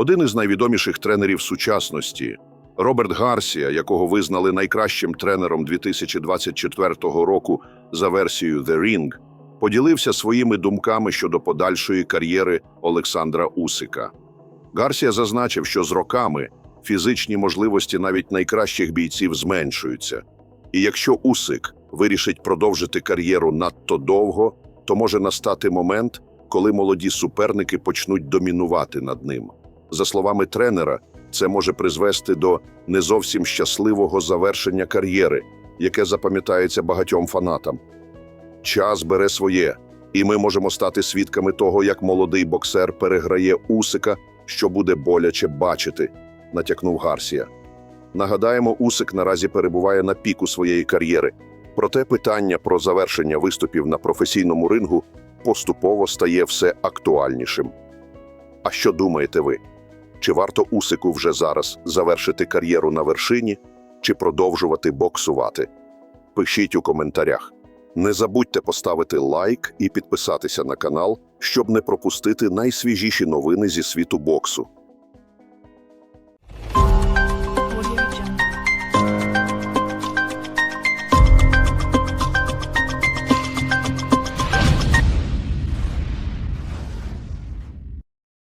Один із найвідоміших тренерів сучасності Роберт Гарсія, якого визнали найкращим тренером 2024 року за версією The Ring, поділився своїми думками щодо подальшої кар'єри Олександра Усика. Гарсія зазначив, що з роками фізичні можливості навіть найкращих бійців зменшуються. І якщо Усик вирішить продовжити кар'єру надто довго, то може настати момент, коли молоді суперники почнуть домінувати над ним. За словами тренера, це може призвести до не зовсім щасливого завершення кар'єри, яке запам'ятається багатьом фанатам. Час бере своє, і ми можемо стати свідками того, як молодий боксер переграє Усика, що буде боляче бачити, натякнув Гарсія. Нагадаємо, Усик наразі перебуває на піку своєї кар'єри. Проте питання про завершення виступів на професійному рингу поступово стає все актуальнішим. А що думаєте ви? Чи варто Усику вже зараз завершити кар'єру на вершині, чи продовжувати боксувати? Пишіть у коментарях. Не забудьте поставити лайк і підписатися на канал, щоб не пропустити найсвіжіші новини зі світу боксу.